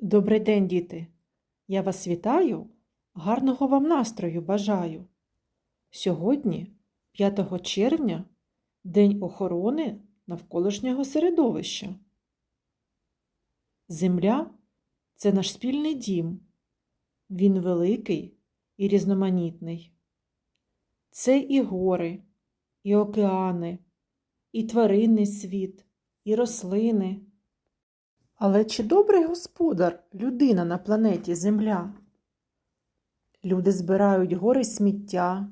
Добрий день, діти! Я вас вітаю, гарного вам настрою бажаю. Сьогодні, 5 червня, День охорони навколишнього середовища. Земля це наш спільний дім. Він великий і різноманітний. Це і гори, і океани, і тваринний світ, і рослини. Але чи добрий господар людина на планеті Земля? Люди збирають гори сміття,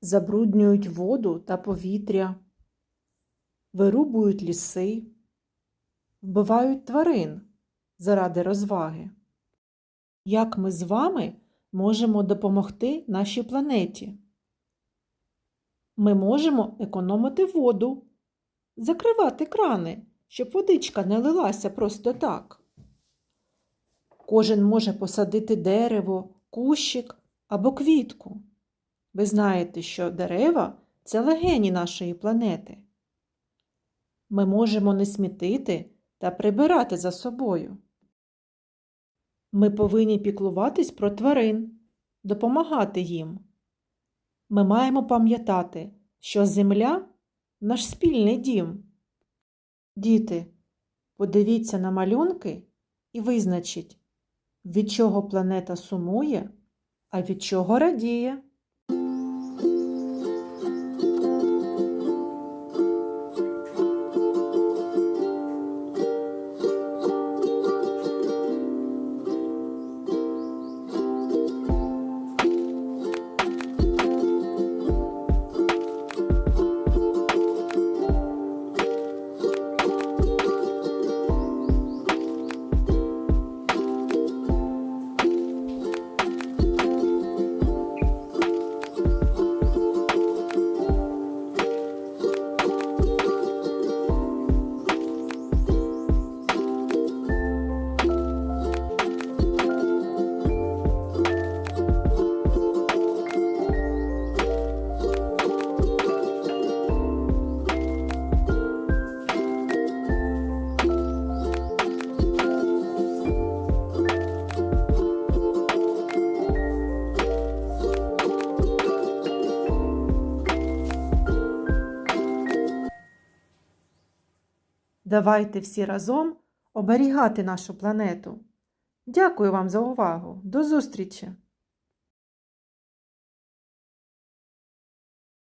забруднюють воду та повітря, вирубують ліси, вбивають тварин заради розваги. Як ми з вами можемо допомогти нашій планеті? Ми можемо економити воду, закривати крани щоб водичка не лилася просто так. Кожен може посадити дерево, кущик або квітку. Ви знаєте, що дерева це легені нашої планети. Ми можемо не смітити та прибирати за собою. Ми повинні піклуватись про тварин, допомагати їм. Ми маємо пам'ятати, що земля наш спільний дім. Діти, подивіться на малюнки і визначіть, від чого планета сумує, а від чого радіє. Давайте всі разом оберігати нашу планету. Дякую вам за увагу. До зустрічі!